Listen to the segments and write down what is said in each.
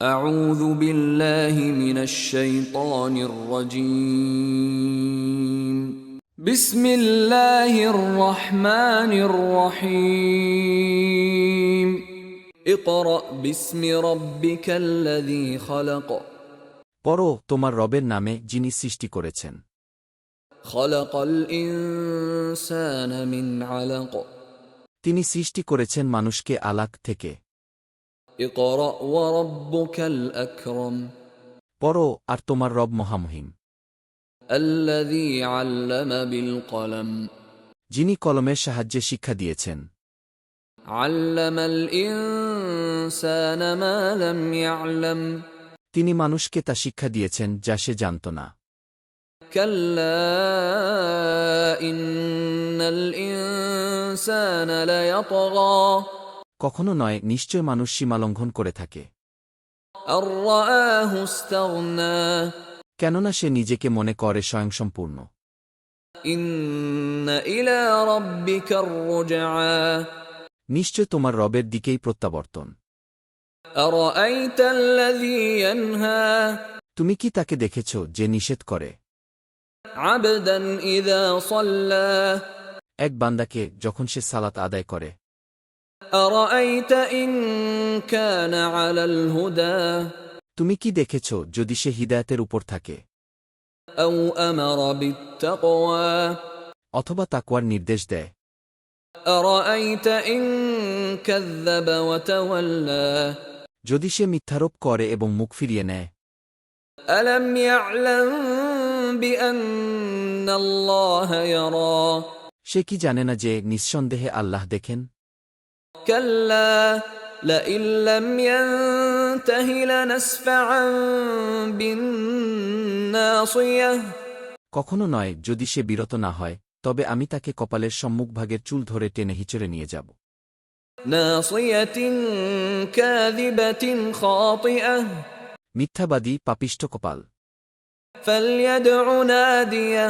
أعوذ بالله من الشيطان الرجيم بسم الله الرحمن الرحيم اقرأ باسم ربك الذي خلق পড়ো তোমার রবের নামে যিনি সৃষ্টি করেছেন خلق الإنسان من علق তিনি সৃষ্টি করেছেন মানুষকে আলাক থেকে اقرأ وربك الأكرم পড়ো আর তোমার রব মহামহিম الذي علم بالقلم যিনি কলমের সাহায্যে শিক্ষা দিয়েছেন علم الإنسان ما لم يعلم তিনি মানুষকে তা শিক্ষা দিয়েছেন যা সে জানত না كلا إن الإنسان ليطغى কখনো নয় নিশ্চয় মানুষ সীমালঙ্ঘন করে থাকে। কেননা সে নিজেকে মনে করে স্বয়ংসম্পূর্ণ। নিশ্চয় তোমার রবের দিকেই প্রত্যাবর্তন। তুমি কি তাকে দেখেছ যে নিষেধ করে? এক বান্দাকে যখন সে সালাত আদায় করে তুমি কি দেখেছ যদি সে হৃদায়তের উপর থাকে? অথবা তাকুয়ার নির্দেশ দেয়। যদি সে মিথ্যারোপ করে এবং মুখ ফিরিয়ে নেয়। সে কি জানে না যে নিঃসন্দেহে আল্লাহ দেখেন? كلا لئن لم ينته لنسفعا بالناصية কখনো নয় যদি সে বিরত না হয় তবে আমি তাকে কপালের সম্মুখভাগের চুল ধরে টেনে হিচড়ে নিয়ে যাব ناصية كاذبة خاطئة মিথ্যাবাদী পাপিষ্ট কপাল فليدع ناديه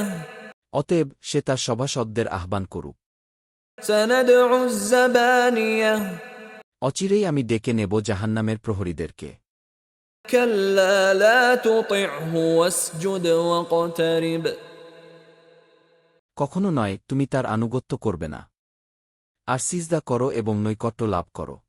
অতএব সে তার সভাসদদের আহ্বান করুক سندع الزبانية অচিরেই আমি ডেকে নেব জাহান্নামের প্রহরীদেরকে। কখনো নয় তুমি তার আনুগত্য করবে না। আর সিজদা করো এবং নৈকট্য লাভ করো।